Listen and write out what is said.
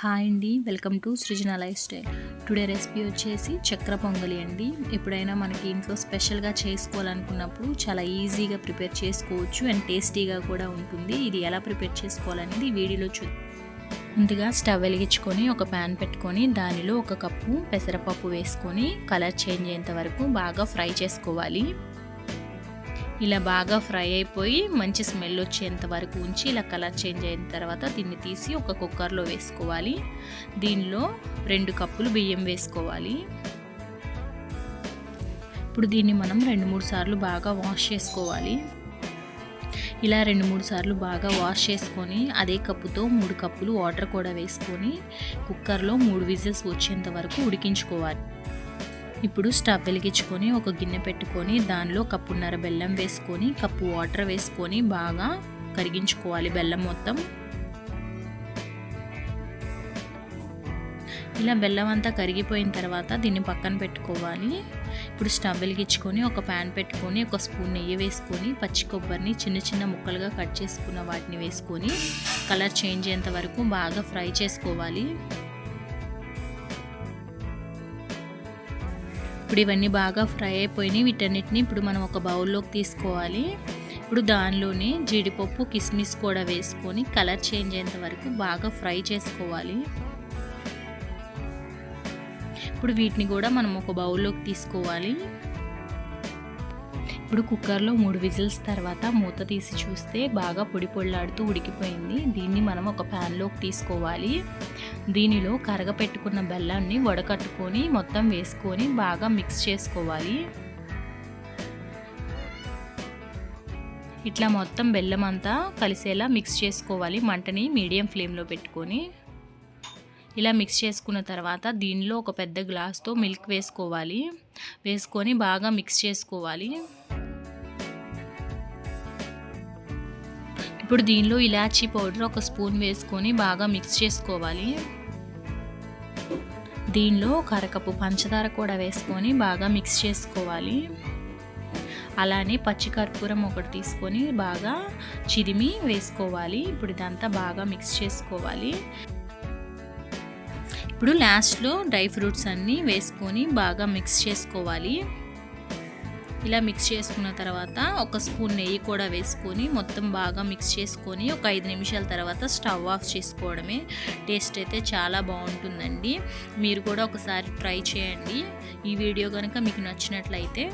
Hi అండి welcome to Srujana life style today recipe వచ్చేసి చక్ర పొంగలి అండి. ఎప్పుడైనా మనకి ఇంట్లో స్పెషల్గా చేసుకోవాలనుకున్నప్పుడు చాలా ఈజీగా ప్రిపేర్ చేసుకోవచ్చు అండ్ టేస్టీగా కూడా ఉంటుంది. ఇది ఎలా ప్రిపేర్ చేసుకోవాలనేది వీడియోలో చూ ముందుగా స్టవ్ వెలిగించుకొని ఒక ప్యాన్ పెట్టుకొని దానిలో ఒక కప్పు పెసరపప్పు వేసుకొని కలర్ చేంజ్ అయ్యేంత వరకు బాగా ఫ్రై చేసుకోవాలి. ఇలా బాగా ఫ్రై అయిపోయి మంచి స్మెల్ వచ్చేంత వరకు ఉంచి ఇలా కలర్ చేంజ్ అయిన తర్వాత దీన్ని తీసి ఒక కుక్కర్లో వేసుకోవాలి. దీనిలో రెండు కప్పులు బియ్యం వేసుకోవాలి. ఇప్పుడు దీన్ని మనం రెండు మూడు సార్లు బాగా వాష్ చేసుకోవాలి. ఇలా రెండు మూడు సార్లు బాగా వాష్ చేసుకొని అదే కప్పుతో మూడు కప్పులు వాటర్ కూడా వేసుకొని కుక్కర్లో మూడు విజిల్స్ వచ్చేంత వరకు ఉడికించుకోవాలి. ఇప్పుడు స్టవ్ వెలిగించుకొని ఒక గిన్నె పెట్టుకొని దానిలో కప్పున్నర బెల్లం వేసుకొని కప్పు వాటర్ వేసుకొని బాగా కరిగించుకోవాలి బెల్లం మొత్తం. ఇలా బెల్లం అంతా కరిగిపోయిన తర్వాత దీన్ని పక్కన పెట్టుకోవాలి. ఇప్పుడు స్టవ్ వెలిగించుకొని ఒక ప్యాన్ పెట్టుకొని ఒక స్పూన్ నెయ్యి వేసుకొని పచ్చి కొబ్బరిని చిన్న చిన్న ముక్కలుగా కట్ చేసుకున్న వాటిని వేసుకొని కలర్ చేంజ్ అయ్యేంత వరకు బాగా ఫ్రై చేసుకోవాలి. ఇప్పుడు ఇవన్నీ బాగా ఫ్రై అయిపోయినాయి. వీటన్నిటిని ఇప్పుడు మనం ఒక బౌల్లోకి తీసుకోవాలి. ఇప్పుడు దానిలోనే జీడిపప్పు కిస్మిస్ కూడా వేసుకొని కలర్ చేంజ్ అయ్యేంత వరకు బాగా ఫ్రై చేసుకోవాలి. ఇప్పుడు వీటిని కూడా మనం ఒక బౌల్లోకి తీసుకోవాలి. ఇప్పుడు కుక్కర్లో మూడు విజిల్స్ తర్వాత మూత తీసి చూస్తే బాగా పొడి పొళ్ళాడుతూ ఉడికిపోయింది. దీన్ని మనం ఒక ప్యాన్లోకి తీసుకోవాలి. దీనిలో కరగపెట్టుకున్న బెల్లాన్ని వడకట్టుకొని మొత్తం వేసుకొని బాగా మిక్స్ చేసుకోవాలి. ఇట్లా మొత్తం బెల్లం అంతా కలిసేలా మిక్స్ చేసుకోవాలి. మంటని మీడియం ఫ్లేమ్లో పెట్టుకొని. ఇలా మిక్స్ చేసుకున్న తర్వాత దీనిలో ఒక పెద్ద గ్లాస్తో మిల్క్ వేసుకోవాలి. వేసుకొని బాగా మిక్స్ చేసుకోవాలి. ఇప్పుడు దీనిలో ఇలాచీ పౌడర్ ఒక స్పూన్ వేసుకొని బాగా మిక్స్ చేసుకోవాలి. దీనిలో కరకప్పు పంచదార కూడా వేసుకొని బాగా మిక్స్ చేసుకోవాలి. అలానే పచ్చికర్పూరం ఒకటి తీసుకొని బాగా చిరిమి వేసుకోవాలి. ఇప్పుడు ఇదంతా బాగా మిక్స్ చేసుకోవాలి. ఇప్పుడు లాస్ట్లో డ్రై ఫ్రూట్స్ అన్నీ వేసుకొని బాగా మిక్స్ చేసుకోవాలి. ఇలా మిక్స్ చేసుకున్న తర్వాత ఒక స్పూన్ నెయ్యి కూడా వేసుకొని మొత్తం బాగా మిక్స్ చేసుకొని ఒక ఐదు నిమిషాల తర్వాత స్టవ్ ఆఫ్ చేసుకోవడమే. టేస్ట్ అయితే చాలా బాగుంటుందండి. మీరు కూడా ఒకసారి ట్రై చేయండి. ఈ వీడియో కనుక మీకు నచ్చినట్లయితే